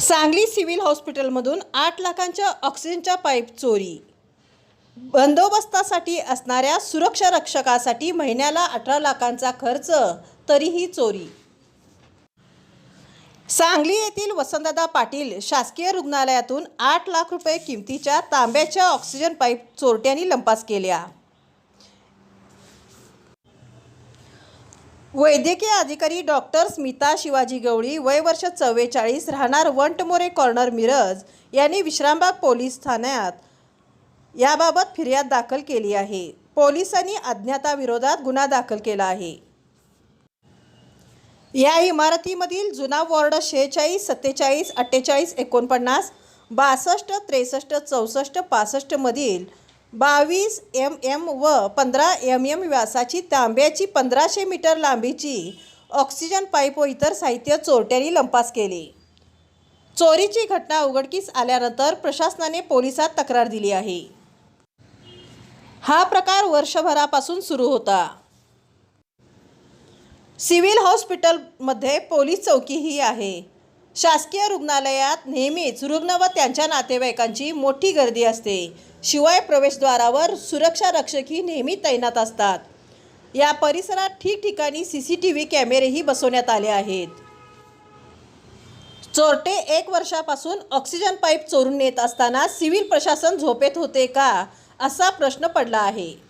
Sangli civil हॉस्पिटलमधून आठ लाखांच्या ऑक्सिजनच्या पाईप चोरी. बंदोबस्तासाठी असणाऱ्या सुरक्षा रक्षकासाठी महिन्याला अठरा लाखांचा खर्च तरीही चोरी. सांगली येथील वसंतदादा पाटील शासकीय रुग्णालयातून आठ लाख रुपये किमतीच्या तांब्याच्या ऑक्सिजन पाईप चोरट्यांनी लंपास केल्या. वैद्यकीय अधिकारी डॉक्टर स्मिता शिवाजी गवळी वय वर्ष चव्वेचाळीस राहणार वंटमोरे कॉर्नर मिरज यांनी विश्रामबाग पोलीस ठाण्यात याबाबत फिर्याद दाखल केली आहे. पोलिसांनी अज्ञाताविरोधात गुन्हा दाखल केला आहे. या इमारतीमधील जुना वॉर्ड शेहेचाळीस सत्तेचाळीस अठ्ठेचाळीस एकोणपन्नास बासष्ट त्रेसष्ट चौसष्ट पासष्टमधील बावीस एम एम व पंधरा एम एम व्यासाची तांब्याची पंधराशे मीटर लांबीची ऑक्सिजन पाईप व इतर साहित्य चोरट्यांनी लंपास केले. चोरीची घटना उघडकीस आल्यानंतर प्रशासनाने पोलिसात तक्रार दिली आहे. हा प्रकार वर्षभरापासून सुरू होता. सिव्हिल हॉस्पिटलमध्ये पोलीस चौकीही आहे. शासकीय रुग्णालयात नेहमीच रुग्ण व त्यांच्या नातेवाईकांची मोठी गर्दी असते. शिवाय प्रवेशद्वारावर सुरक्षा रक्षकही नेहमी तैनात असतात. या परिसरात ठिकठिकाणी सी सी टी व्ही कॅमेरेही बसवण्यात आले आहेत. चोरटे एक वर्षापासून ऑक्सिजन पाईप चोरून नेत असताना सिव्हिल प्रशासन झोपेत होते का असा प्रश्न पडला आहे.